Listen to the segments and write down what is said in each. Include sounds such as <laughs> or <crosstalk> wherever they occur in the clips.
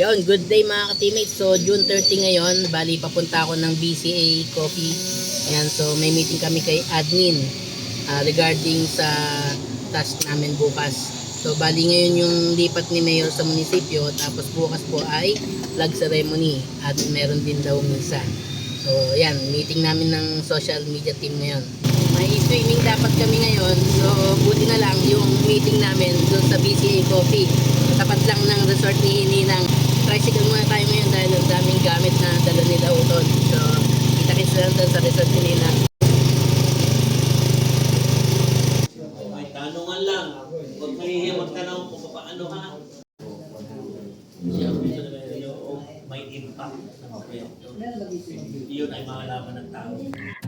Yun, good day mga ka-teammates. So, June 30 ngayon, bali papunta ako ng BCA Coffee. Ayan, so may meeting kami kay admin ah, regarding sa task namin bukas. So, bali ngayon yung lipat ni Mayor sa munisipyo, tapos bukas po ay flag ceremony at meron din daw misa. So, ayan, meeting namin ng social media team ngayon. May swimming dapat kami ngayon, so buti na lang yung meeting namin doon sa BCA Coffee. Tapat lang ng resort ni Ninang. Tricycle muna tayo ngayon dahil ang daming gamit na dala nila uton. So, kita-kits lang doon sa resort ni Ninang. May tanungan lang. Huwag mahihiya magtanong kung paano ha. Siya yung may impact ng proyekto. Iyon ay makalaman ng tao.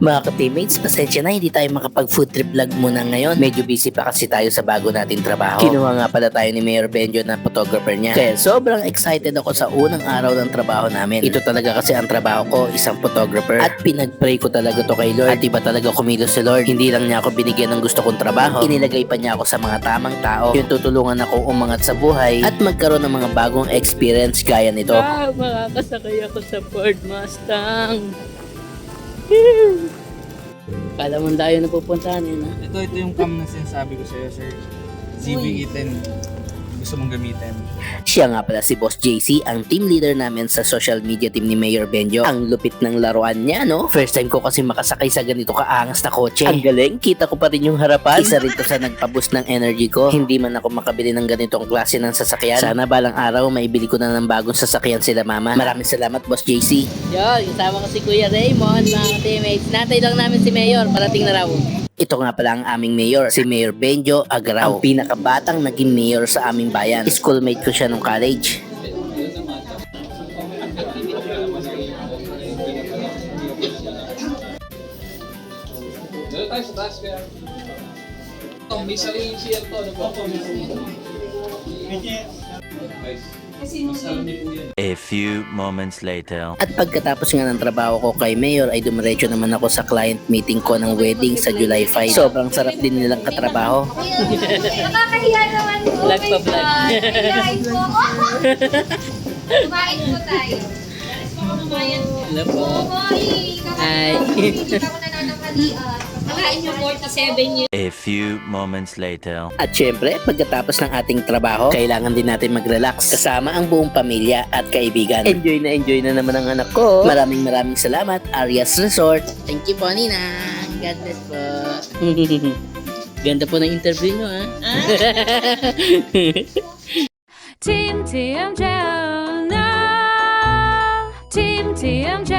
Mga ka-teammates, pasensya na hindi tayo makapag food trip vlog muna ngayon. Medyo busy pa kasi tayo sa bago nating trabaho. Kinuha nga pala tayo ni Mayor Benjo na photographer niya. Kaya sobrang excited ako sa unang araw ng trabaho namin. Ito talaga kasi ang trabaho ko, isang photographer. At pinag-pray ko talaga to kay Lord. At iba talaga kumilos si Lord. Hindi lang niya ako binigyan ng gusto kong trabaho. Inilagay pa niya ako sa mga tamang tao. Yung tutulungan ako umangat sa buhay at magkaroon ng mga bagong experience gaya nito. Ah, makakasakay ako sa Ford Mustang. <laughs> Kala mo tayo na pupuntahan eh, na. Ito, ito yung cam na sinasabi ko sa'yo, sir. ZV-E10. Gusto mong gamitin. Siya nga pala si Boss JC, ang team leader namin sa social media team ni Mayor Benjo. Ang lupit ng laruan niya, no? First time ko kasi makasakay sa ganito kaangas na kotse. Ang galing, kita ko pa rin yung harapan. Isa rin to sa nagpaboost ng energy ko. Hindi man ako makabili ng ganitong klase ng sasakyan. Sana balang araw maibili ko na ng bagong sasakyan sila mama. Maraming salamat Boss JC. Yun, kasama ko si Kuya Raymond, mga teammates. Natay lang namin si Mayor, parating na raw. Ito nga pala ang aming mayor, si Mayor Benjo Agrao. Ang pinakabatang naging mayor sa aming bayan. Schoolmate ko siya nung college. Dito tayo sa taas kaya. May sariling CR to. Ano po? Nice. A few moments later. At pagkatapos nga ng trabaho ko kay Mayor ay dumiretso naman ako sa client meeting ko ng wedding sa July 5. Sobrang sarap din nilang katrabaho. Nakakahiya naman po. Vlog pa, vlog. Kahiyain po. <laughs> Kumain po tayo. Hello po. Hi. Hindi ako nananakalian. Nakain niyo 47 years. A few moments later. At syempre, pagkatapos ng ating trabaho, kailangan din natin mag-relax kasama ang buong pamilya at kaibigan. Enjoy na enjoy na naman ang anak ko. Maraming maraming salamat, Arias Resort. Thank you po, Nina. God bless po. <laughs> Ganda po ng interview nyo, ha? <laughs> Team TMJ, no. Team TMJ,